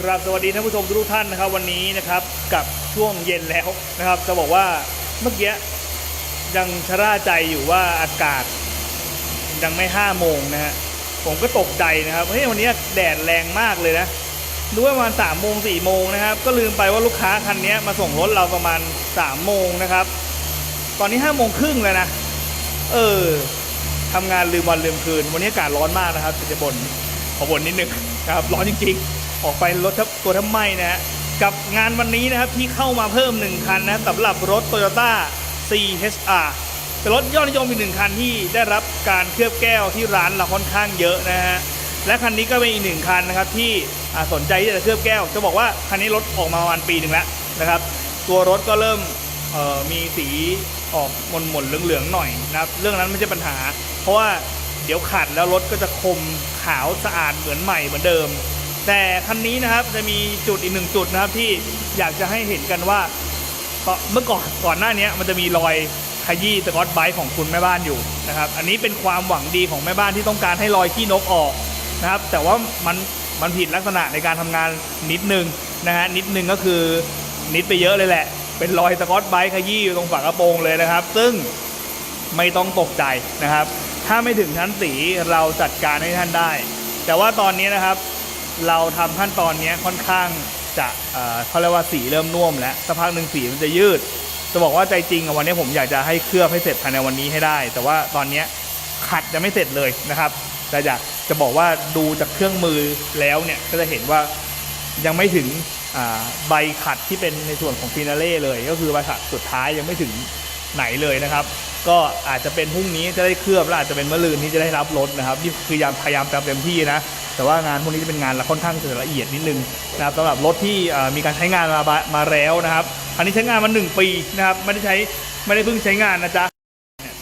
ครับสวัสดีท่านผู้ชมทุกท่านนะครับ วันนี้นะครับกับช่วงเย็นแล้วนะครับ จะบอกว่าเมื่อกี้ยังชะล่าใจอยู่ว่าอากาศยังไม่ห้าโมงนะฮะผมก็ตกใจนะครับเฮ้ยวันนี้แดดแรงมากเลยนะดูว่าประมาณสามโมงสี่โมงนะครับ ก็ลืมไปว่าลูกค้าคันนี้มาส่งรถเราประมาณสามโมงนะครับ ตอนนี้ห้าโมงครึ่งเลยนะ เออทำงานลืมวันลืมคืน วันนี้อากาศร้อนมากนะครับจะบ่นขอบ่นนิดนึงนะครับ ร้อนจริงๆ ออกไปรถทับตัวทั้งไหมนะฮะกับงานวันนี้นะครับที่เข้ามาเพิ่มหนึ่งคันนะสำหรับรถ Toyota CHR เป็นรถยอดนิยมอีกหนึ่งคันที่ได้รับการเคลือบแก้วที่ร้านเราค่อนข้างเยอะนะฮะและคันนี้ก็เป็นอีกหนึ่งคันนะครับที่สนใจที่จะเคลือบแก้ว จะบอกว่าคันนี้รถออกมาประมาณปีหนึ่งแล้วนะครับ ตัวรถก็เริ่มมีสีออกหม่นหม่นเหลืองๆหน่อยนะครับเรื่องนั้นไม่ใช่ปัญหา เพราะว่าเดี๋ยวขัดแล้วรถก็จะคมขาวสะอาดเหมือนใหม่เหมือนเดิม แต่คันนี้นะครับจะมีจุดอีกหนึ่งจุดนะครับที่อยากจะให้เห็นกันว่าเมื่อก่อนก่อนหน้านี้มันจะมีรอยขยี้สกอตไบรท์ของคุณแม่บ้านอยู่นะครับ อันนี้เป็นความหวังดีของแม่บ้านที่ต้องการให้รอยขี้นกออกนะครับ แต่ว่ามันมันผิดลักษณะในการทำงานนิดนึงนะฮะนิดนึงก็คือนิดไปเยอะเลยแหละ เป็นรอยสกอตไบรท์ขยี้อยู่ตรงฝากระโปรงเลยนะครับ ซึ่งไม่ต้องตกใจนะครับ ถ้าไม่ถึงชั้นสีเราจัดการให้ท่านได้ แต่ว่าตอนนี้นะครับ เราทำขั้นตอนนี้ค่อนข้างจะเขาเรียกว่าสีเริ่มน่วมแล้วสักพักหนึ่งสีมันจะยืด จะบอกว่าใจจริงวันนี้ผมอยากจะให้เคลือบให้เสร็จภายในวันนี้ให้ได้ แต่ว่าตอนนี้ขัดจะไม่เสร็จเลยนะครับแต่อยากจะบอกว่าดูจากเครื่องมือแล้วเนี่ยก็จะเห็นว่ายังไม่ถึงใบขัดที่เป็นในส่วนของฟินาเล่เลย ก็คือใบขัดสุดท้ายยังไม่ถึงไหนเลยนะครับ ก็อาจจะเป็นพรุ่งนี้จะได้เคลือบและอาจจะเป็นมะรืนที่จะได้รับรถนะครับนี่คือพยายามพยายามทำเต็มที่นะ แต่ว่างานพวกนี้จะเป็นงานละค่อนข้างจะละเอียดนิดนึงนะครับสำหรับรถที่มีการใช้งานมาบะมาแล้วนะครับอันนี้ใช้งานมาหนึ่งปีนะครับไม่ได้ใช้ไม่ได้เพิ่งใช้งานนะจ๊ะ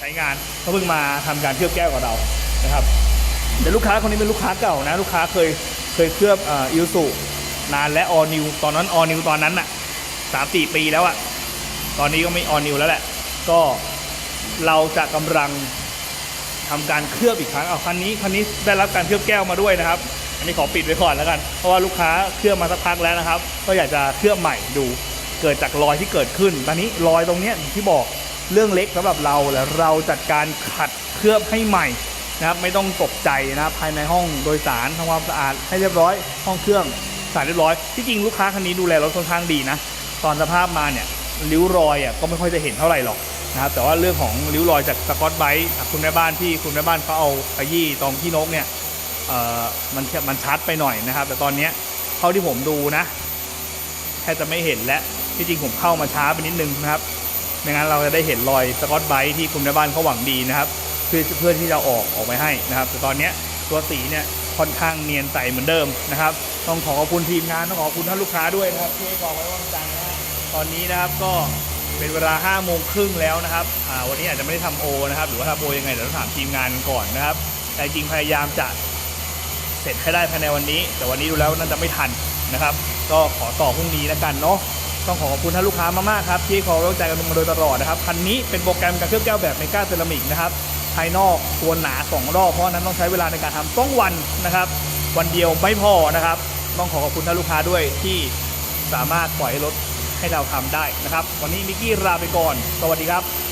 ใช้งานเขาเพิ่งมาทำการเคลือบแก้วกับเรานะครับแต่ลูกค้าคนนี้เป็นลูกค้าเก่านะลูกค้าเคยเคยเคลือบอิลสุนานและออนิวตอนนั้นออนิวตอนนั้นน่ะสามสี่ปีแล้วอะตอนนี้ก็ไม่ออนิวแล้วแหละ ก็เราจะกำลัง ทำการเคลือบอีกครั้งเอาคันนี้คันนี้ได้รับการเคลือบแก้วมาด้วยนะครับ อันนี้ขอปิดไว้ก่อนแล้วกัน เพราะว่าลูกค้าเคลือบมาสักพักแล้วนะครับ ก็อยากจะเคลือบใหม่ดู เกิดจากรอยที่เกิดขึ้น ตอนนี้รอยตรงนี้ที่บอกเรื่องเล็กสำหรับเราแล้วเราจัดการขัดเคลือบให้ใหม่นะครับไม่ต้องตกใจนะภายในห้องโดยสารทำความสะอาดให้เรียบร้อย ห้องเครื่องสะอาดเรียบร้อยที่จริงลูกค้าคันนี้ดูแลรถค่อนข้างดีนะ ตอนสภาพมาเนี่ยริ้วรอยอะก็ไม่ค่อยจะเห็นเท่าไหร่หรอก นะครับแต่ว่าเรื่องของริ้วรอยจากสกอตไบรท์คุณแม่บ้านที่คุณแม่บ้านเขาเอาขยี้ตรงที่นกเนี่ยมันมันชัดไปหน่อยนะครับ แต่ตอนเนี้ยเท่าที่ผมดูนะแทบจะไม่เห็นและที่จริงผมเข้ามาช้าไปนิดนึงนะครับไม่งั้นเราจะได้เห็นรอยสกอตไบรท์ที่คุณแม่บ้านเขาหวังดีนะครับ เพื่อเพื่อที่จะออกออกไปให้นะครับ แต่ตอนเนี้ยตัวสีเนี่ยค่อนข้างเนียนใสเหมือนเดิมนะครับ ต้องขอขอบคุณทีมงานต้องขอขอบคุณท่านลูกค้าด้วยนะครับที่ให้ความไว้วางใจนะตอนนี้นะครับก็ เป็นเวลา5โมงครึ่งแล้วนะครับวันนี้อาจจะไม่ได้ทำโอนะครับ หรือว่าทำโอยังไงเดี๋ยวต้องถามทีมงานก่อนนะครับ แต่จริงพยายามจะเสร็จให้ได้ภายในวันนี้ แต่วันนี้ดูแล้วน่าจะไม่ทันนะครับ ก็ขอต่อพรุ่งนี้แล้วกันเนาะต้องขอขอบคุณท่านลูกค้ามากๆครับที่ขอไว้วางใจกันมาโดยตลอดนะครับคันนี้เป็นโปรแกรมการเคลือบแก้วแบบเมกาเซรามิกนะครับภายนอกตัวหนาสองรอบเพราะนั้นต้องใช้เวลาในการทำต้องวันนะครับ วันเดียวไม่พอนะครับ ต้องขอขอบคุณท่านลูกค้าด้วยที่สามารถปล่อยรถ ให้เราทำได้นะครับ วันนี้มิกกี้ลาไปก่อน สวัสดีครับ